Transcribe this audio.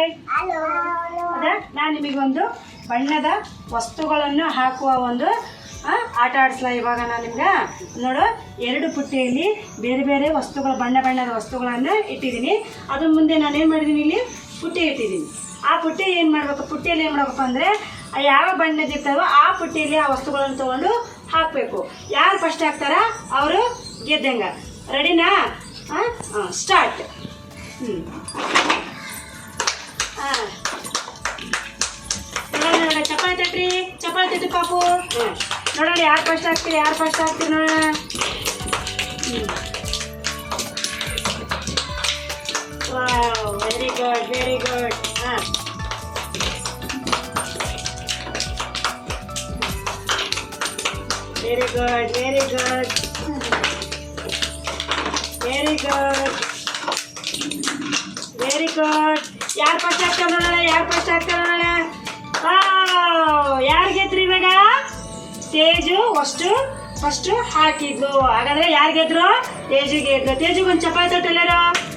Hi ನಾನು ನಿಮಗೊಂದು ಬಣ್ಣದ ವಸ್ತುಗಳನ್ನು ಹಾಕುವ ಒಂದು ಆಟ ಆಡಿಸ್ಲಾ ಇವಾಗ ನಾನು ನಿಮ್ಗೆ. ನೋಡು, ಎರಡು ಪುಟ್ಟಿಯಲ್ಲಿ ಬೇರೆ ಬೇರೆ ವಸ್ತುಗಳು, ಬಣ್ಣ ಬಣ್ಣದ ವಸ್ತುಗಳನ್ನು ಇಟ್ಟಿದ್ದೀನಿ ಅದ್ರ ಮುಂದೆ ನಾನು ಏನು ಮಾಡಿದ್ದೀನಿ ಇಲ್ಲಿ? ಪುಟ್ಟಿ ಇಟ್ಟಿದ್ದೀನಿ ಆ ಪುಟ್ಟಿ ಏನು ಮಾಡಬೇಕು? ಪುಟ್ಟಿಯಲ್ಲಿ ಏನು ಮಾಡಬೇಕಪ್ಪ ಅಂದರೆ, ಯಾವ ಬಣ್ಣದಿರ್ತಾವೋ ಆ ಪುಟ್ಟಿಯಲ್ಲಿ ಆ ವಸ್ತುಗಳನ್ನು ತೊಗೊಂಡು ಹಾಕಬೇಕು. ಯಾರು ಫಸ್ಟ್ ಹಾಕ್ತಾರ? ಅವರು ಗೆದ್ದಂಗೆ. ರೆಡಿನಾ ಹಾಂ ಸ್ಟಾರ್ಟ್ ಹ್ಞೂ ಹಾಂ ನೋಡೋಣ ನೋಡ ಚಪ್ಪಾಳೆ ತಟ್ರಿ ಚಪ್ಪಾಳೆ ತಟ್ಟಿ ಪಾಪು ಹ್ಮ್. ನೋಡೋಣ ಯಾರು ಫಸ್ಟ್ ಆಗ್ತೀರಿ ಯಾರು ಫಸ್ಟ್ ಆಗ್ತೀರಿ ನೋಡೋಣ ವೆರಿ ಗುಡ್ ವೆರಿ ಗುಡ್ ಹಾಂ very good very good very good very good ಯಾರು ಫಸ್ಟ್ ಆಗ್ತಾರ ನೋಡೋಣ ಯಾರು ಫಸ್ಟ್ ಆಗ್ತಾರ ನೋಡೋಣ ಯಾರು ಗೆದ್ರು ಇವಾಗ? ತೇಜು ಅಷ್ಟು ಫಸ್ಟು ಹಾಕಿದ್ಲು. ಹಾಗಾದ್ರೆ ಯಾರು ಗೆದ್ರು? ತೇಜು ಗೆದ್ರು. ತೇಜುಗೊಂದು ಚಪಾತಿ ತಟ್ಟೆಲ್ಲಾರು